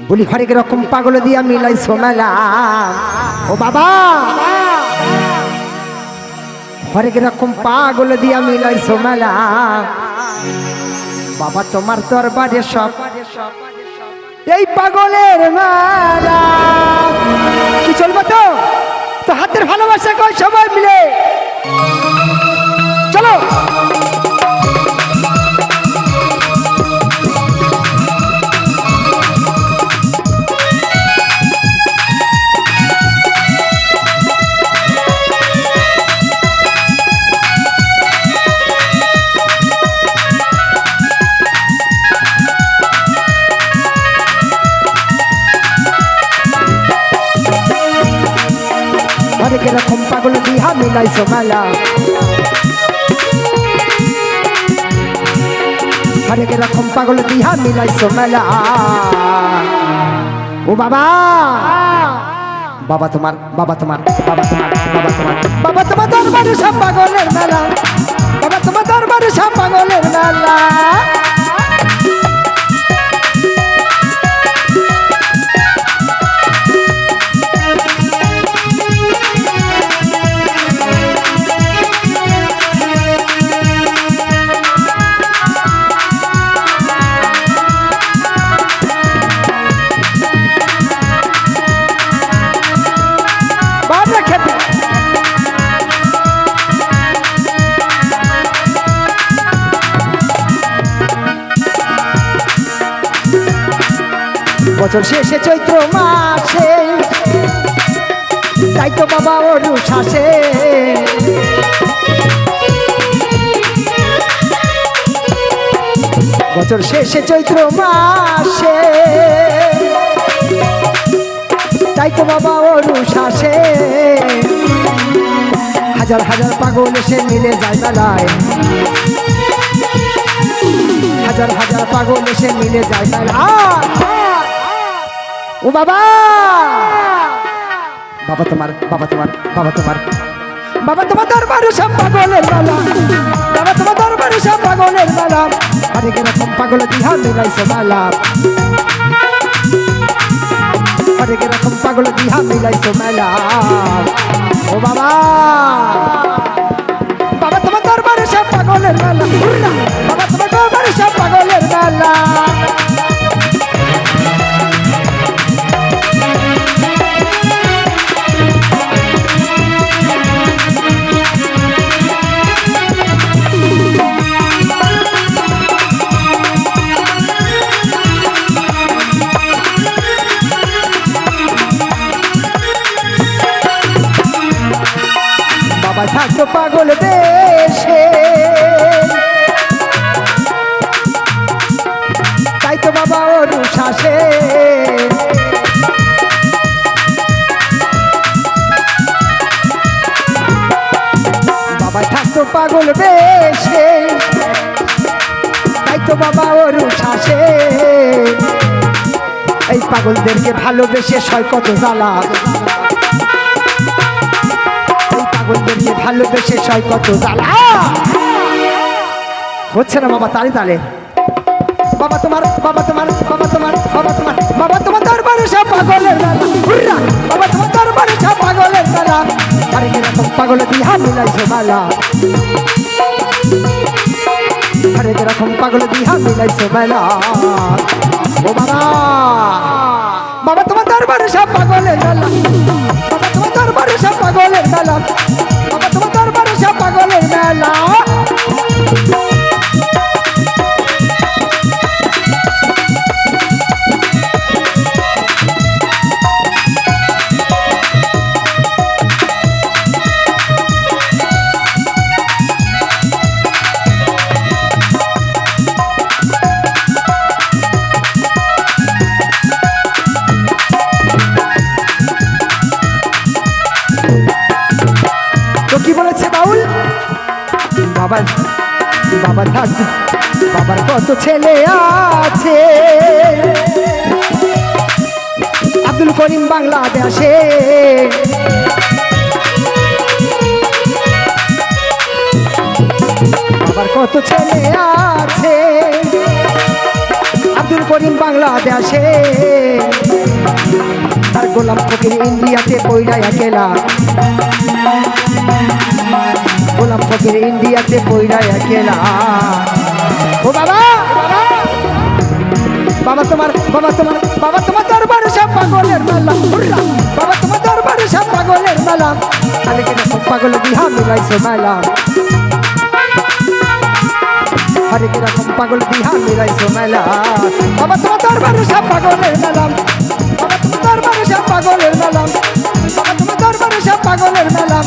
বলি হরেক রকম পাগল দিয়া মিলাই সোমেলা। ও বাবা! হরেক রকম পাগল দিয়া মিলাই সোমেলা। বাবা, তোমার দরবারে সব। এই পাগলের মেলা। কি চলবো তো? তো হাতের ভালোবাসা কই সবাই মিলে? হরেক রকম পাগল দিয়া মিলাই সোমেলা হরেক রকম পাগল দিয়া মিলাই সোমেলা ও বাবা! বাবা তোমার বাবা তোমার বাবা তোমার বাবা তোমার বাবা তোমার দরবারে সব পাগলের মেলা। বাবা তোমার দরবারে সব পাগলের মেলা। বছর শেষে চৈত্র মাসে, তাই তো বাবা ওর শ্বাসে বছর শেষে চৈত্র মাসে, তাই তো বাবা ওর শ্বাসে হাজার হাজার পাগল এসে মিলে যায় মেলায়। হাজার হাজার পাগল এসে মিলে যায় মেলায়। ও বাবা! বাবা তোমার বাবা তোমার বাবা তোমার। বাবা তোমার দরবারে সব পাগলের মেলা বাবা তোমার দরবারে সব পাগলের মেলা হরেক রকম পাগল দিহা মিলাইছে মেলা হরেক রকম পাগল দিহা মিলাইছে মেলা ও বাবা! বাবা তোমার দরবারে সব পাগলের মেলা থাকতো পাগল বেশে তাই তো বাবা ওর শ্বাসে বাবা থাকতো পাগল বেশে তাই তো বাবা ওর শ্বাসে এই পাগলদেরকে ভালোবেসে সয় কত জ্বালা। এই পাগলদেরকে ভালোবেসে সয় কত জ্বালা হচ্ছে না বাবা, তালে তালে। বাবা তোমার বাবা তোমার বাবা তোমার বাবা তোমার বাবা তোমার দরবারে সব পাগলের মেলা বাবা তোমার দরবারে সব পাগলের মেলা আরে কীরকম পাগল দিয়া মিলাইছে মেলা আরে কীরকম পাগল দিয়া মিলাইছে মেলা ও বাবা! বাবা তোমার দরবারে সব পাগলের মেলা বাবা বাবা থাক, বাবার কত ছেলে আছে। আব্দুল করিম বাংলাদেশে। বাবার কত ছেলে আছে। আব্দুল করিম বাংলাদেশে। গোলাম ফকির ইন্ডিয়াতে পইরা একেলা। গোলাম ফকির ইন্ডিয়াতে পইরা একেলা। ও বাবা! বাবা তোমার বাবা তোমার বাবা তোমার দরবারে সব পাগলের মেলা। বাবা তোমার দরবারে সব পাগলের মেলা। আমি কিনা সব পাগল বিহা মিলাইছে মেলা। হরে কীরকম পাগল বিহা মিলাইছে মেলা। বাবা তোমার দরবারে সব পাগলের মেলা। বাবা তোমার দরবারে সব পাগলের মেলা। বাবা তোমার দরবারে সব পাগলের মেলা।